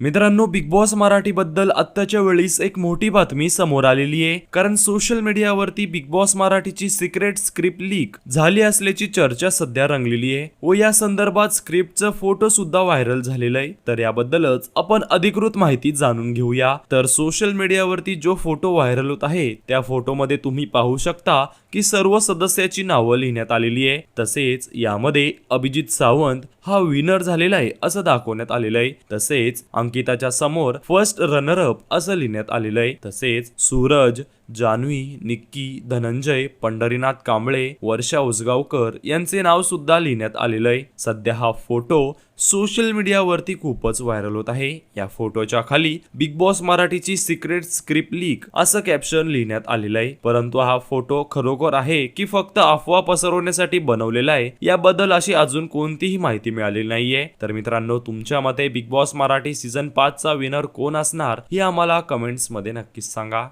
मित्रांनो big boss Marathi बद्दल आत्ताच्या वेळीस एक मोठी बातमी समोर आलेली आहे. कारण सोशल मीडियावरती बिग बॉस मराठीची सिक्रेट स्क्रिप्ट लीक झाली असल्याची चर्चा सध्या रंगलेली आहे. व या संदर्भात स्क्रिप्टचं फोटो सुद्धा व्हायरल झालेला आहे. तर याबद्दलच आपण अधिकृत माहिती जाणून घेऊया. तर सोशल मीडियावरती जो फोटो व्हायरल होत आहे त्या फोटोमध्ये तुम्ही पाहू शकता की सर्व सदस्याची नावं लिहिण्यात आलेली आहे. तसेच यामध्ये अभिजित सावंत हा विनर झालेला आहे असं दाखवण्यात आलेलं आहे. तसेच अंकिताच्या समोर फर्स्ट रनर अप असं लिहिण्यात आलेलं आहे तसेच सूरज जान्हवी निक्की धनंजय पंढरीनाथ कांबळे वर्षा उसगावकर यांचे नाव सुद्धा लिहिण्यात आलेलं आहे सध्या हा फोटो सोशल मीडियावरती खूपच व्हायरल होत आहे. या फोटोच्या खाली बिग बॉस मराठीची सिक्रेट स्क्रिप्ट लीक असं कॅप्शन लिहिण्यात आलेलं आहे परंतु हा फोटो खरोखर आहे की फक्त अफवा पसरवण्यासाठी बनवलेला आहे याबद्दल अशी अजून कोणतीही माहिती मिळालेली नाहीये. तर मित्रांनो तुमच्या मते big boss Marathi season season पाचचा winner कोण असणार हे आम्हाला कमेंट्समध्ये नक्कीच सांगा.